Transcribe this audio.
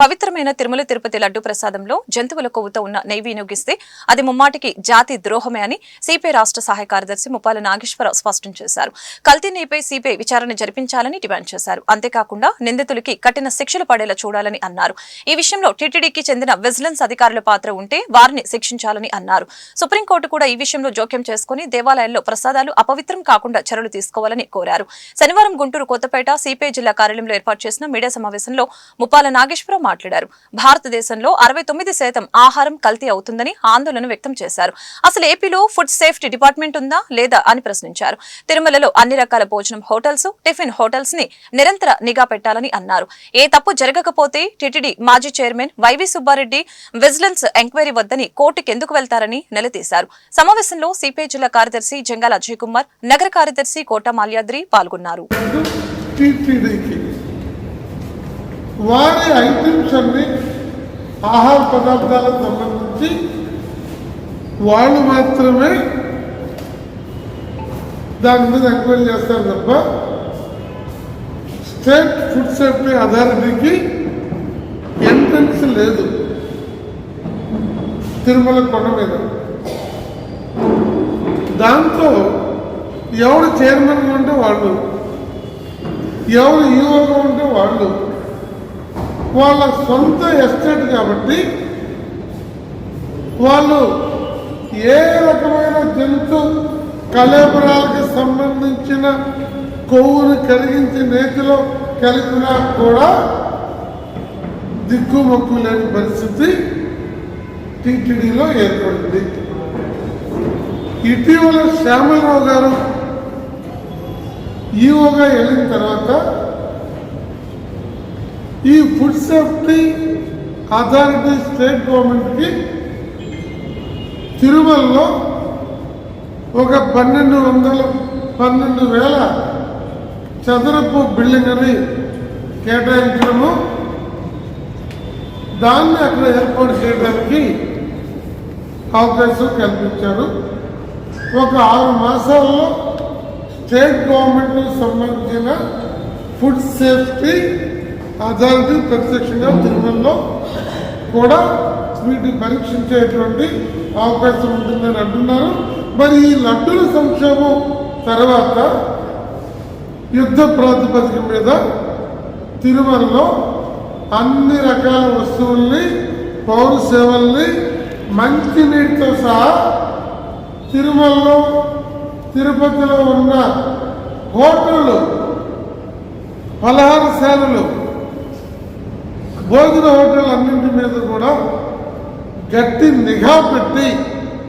పవిత్రమైన తిరుమల తిరుపతి లడ్డు ప్రసాదంలో జంతువుల కొవ్వుతో ఉన్న నెయ్యి వినియోగిస్తే అది ముమ్మాటికి జాతి ద్రోహమే అని సిపిఐ రాష్ట్ర సహాయ కార్యదర్శి ముప్పాల నాగేశ్వరరావు స్పష్టం చేశారు. కల్తీ నెయ్యిపై సిపిఐ విచారణ జరిపించాలని డిమాండ్ చేశారు. అంతేకాకుండా నిందితులకి కఠిన శిక్షలు పడేలా చూడాలని అన్నారు. ఈ విషయంలో టీటీడీకి చెందిన విజిలెన్స్ అధికారుల పాత్ర ఉంటే వారిని శిక్షించాలని అన్నారు. సుప్రీంకోర్టు కూడా ఈ విషయంలో జోక్యం చేసుకుని దేవాలయాల్లో ప్రసాదాలు అపవిత్రం కాకుండా చర్యలు తీసుకోవాలని కోరారు. శనివారం గుంటూరు కొత్తపేట సిపిఐ జిల్లా కార్యాలయంలో ఏర్పాటు చేసిన మీడియా సమావేశంలో ముప్పాల నాగేశ్వరరావు మాట్లాడారు. భారతదేశంలో అరవై తొమ్మిది శాతం ఆహారం కల్తీ అవుతుందని ఆందోళన వ్యక్తం చేశారు. అసలు ఏపీలో ఫుడ్ సేఫ్టీ డిపార్ట్మెంట్ ఉందా లేదా అని ప్రశ్నించారు. తిరుమలలో అన్ని రకాల భోజనం హోటల్స్ టిఫిన్ హోటల్స్ని నిరంతర నిఘా పెట్టాలని అన్నారు. ఏ తప్పు జరగకపోతే టిటిడి మాజీ chairman YV Subba Reddy vigilance enquiry వద్దని కోర్టుకు ఎందుకు వెళ్తారని నిలదీశారు. సమావేశంలో సిపిఐ జిల్లా కార్యదర్శి జంగాల అజయ్ కుమార్ నగర కార్యదర్శి కోట మాల్యాద్రి పాల్గొన్నారు. వారి ఐటమ్స్ అన్ని ఆహార పదార్థాలకు సంబంధించి వాళ్ళు మాత్రమే దాని మీద ఎంక్వైరీ చేస్తారు తప్ప స్టేట్ ఫుడ్ సేఫ్టీ అథారిటీకి ఎంట్రన్స్ లేదు తిరుమల కొండ మీద. దాంతో ఎవరు చైర్మన్గా ఉంటే వాళ్ళు ఎవరు ఈవోగా ఉంటే వాళ్ళు వాళ్ళ సొంత ఎస్టేట్ కాబట్టి వాళ్ళు ఏ రకమైన జంతు కలేబరాలకు సంబంధించిన కొవ్వును కరిగించి నేతిలో కలిపినా కూడా దిక్కుమొక్కు లేని పరిస్థితి టీటీడీలో ఏర్పడింది. ఇటీవల శ్యామలరావు గారు ఈవోగా వెళ్ళిన తర్వాత ఈ ఫుడ్ సేఫ్టీ అథారిటీ స్టేట్ గవర్నమెంట్కి తిరుమలలో ఒక పన్నెండు వందల పన్నెండు వేల చదరపు బిల్డింగ్ అని కేటాయించడము. దాన్ని అక్కడ ఏర్పాటు చేయడానికి అవకాశం కల్పించారు. ఒక ఆరు మాసాల్లో స్టేట్ గవర్నమెంట్ సంబంధించిన ఫుడ్ సేఫ్టీ అథారిటీ ప్రత్యక్షంగా తిరుమలలో కూడా వీటిని పరీక్షించేటువంటి అవకాశం ఉంటుందని అంటున్నారు. మరి ఈ లడ్డుల సంక్షేమం తర్వాత యుద్ధ ప్రాతిపదిక మీద తిరుమలలో అన్ని రకాల వస్తువుల్ని పౌర సేవల్ని మంచినీటితో సహా తిరుమలలో తిరుపతిలో ఉన్న హోటళ్ళు పలహారశాలలు భోజన హోటల్ అన్నింటి మీద కూడా గట్టి నిఘా పెట్టి